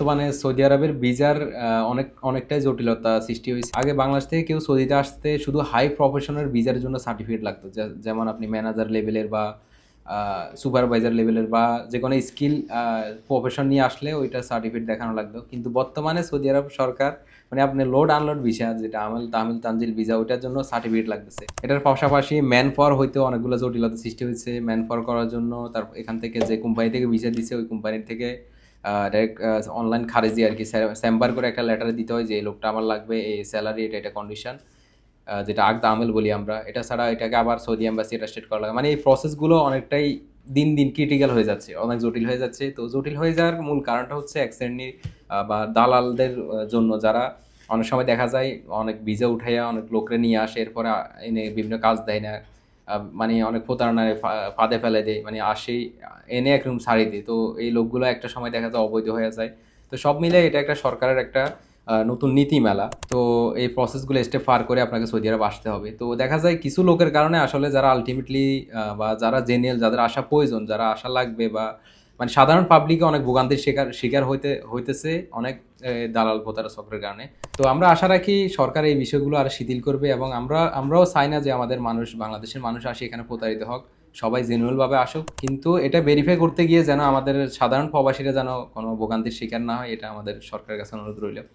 বর্তমানে সৌদি আরবের ভিসার অনেক, অনেকটাই জটিলতা সৃষ্টি হয়েছে। আগে বাংলাদেশ থেকে কেউ সৌদিতে আসতে শুধু হাই প্রফেশনের ভিসার জন্য সার্টিফিকেট লাগতো। যেমন আপনি ম্যানেজার লেভেলের বা সুপারভাইজার লেভেলের বা যে কোনো স্কিল প্রফেশন নিয়ে আসলে ওইটা সার্টিফিকেট দেখানো লাগতো। কিন্তু বর্তমানে সৌদি আরব সরকার মানে আপনি লোড আনলোড ভিসা, যেটা আমল, তামিল তানজিল ভিসা, ওইটার জন্য সার্টিফিকেট লাগতেছে। এটার পাশাপাশি ম্যান পাওয়ার হইতেও অনেকগুলো জটিলতা সৃষ্টি হয়েছে। ম্যান পাওয়ার করার জন্য তার, এখান থেকে যে কোম্পানি থেকে ভিসা দিছে, ওই কোম্পানির থেকে ডাইরেক্ট অনলাইন খারেজি আর কি স্যাম্বার করে একটা লেটার দিতে হয় যে, এই লোকটা আমার লাগবে, এই স্যালারি এটা এটা কন্ডিশন যেটা আগদা আমেল বলি আমরা। এটা ছাড়া এটাকে আবার সৌদি এম্বাসি রেস্টেট করা লাগে। মানে এই প্রসেসগুলো অনেকটাই দিন দিন ক্রিটিক্যাল হয়ে যাচ্ছে, অনেক জটিল হয়ে যাচ্ছে। তো জটিল হয়ে যাওয়ার মূল কারণটা হচ্ছে এক শ্রেণির বা দালালদের জন্য যারা অনেক সময় দেখা যায় অনেক ভিজা উঠাইয়া অনেক লোকরে নিয়ে আসে, এরপরে এনে বিভিন্ন কাজ দেয় না। মানে অনেক প্রতারণায় ফাঁদে ফেলে দেয় মানে আসে, এনে একরকম ছাড়ি দেয়। তো এই লোকগুলো একটা সময় দেখা যায় অবৈধ হয়ে যায়। তো সব মিলে এটা একটা সরকারের একটা নতুন নীতি মেলা তো এই প্রসেসগুলো স্টেপ পার করে আপনাকে সৌদি আরব আসতে হবে। তো দেখা যায় কিছু লোকের কারণে আসলে যারা আলটিমেটলি বা যারা জেনিয়াল যাদের আসা প্রয়োজন, যারা আসা লাগবে বা মানে সাধারণ পাবলিকে অনেক ভোগান্তির শিকার শিকার হইতে, হইতেছে, অনেক দালাল প্রতারা চক্রের কারণে। তো আমরা আশা রাখি সরকার এই বিষয়গুলো আর শিথিল করবে এবং আমরা, আমরাও চাই না যে আমাদের মানুষ, বাংলাদেশের মানুষ আসে এখানে প্রতারিত হোক, সবাই জেনুয়েলভাবে আসুক। কিন্তু এটা ভেরিফাই করতে গিয়ে যেন আমাদের সাধারণ প্রবাসীরা যেন কোনো ভোগান্তির শিকার না হয়, এটা আমাদের সরকারের কাছে অনুরোধ রইল।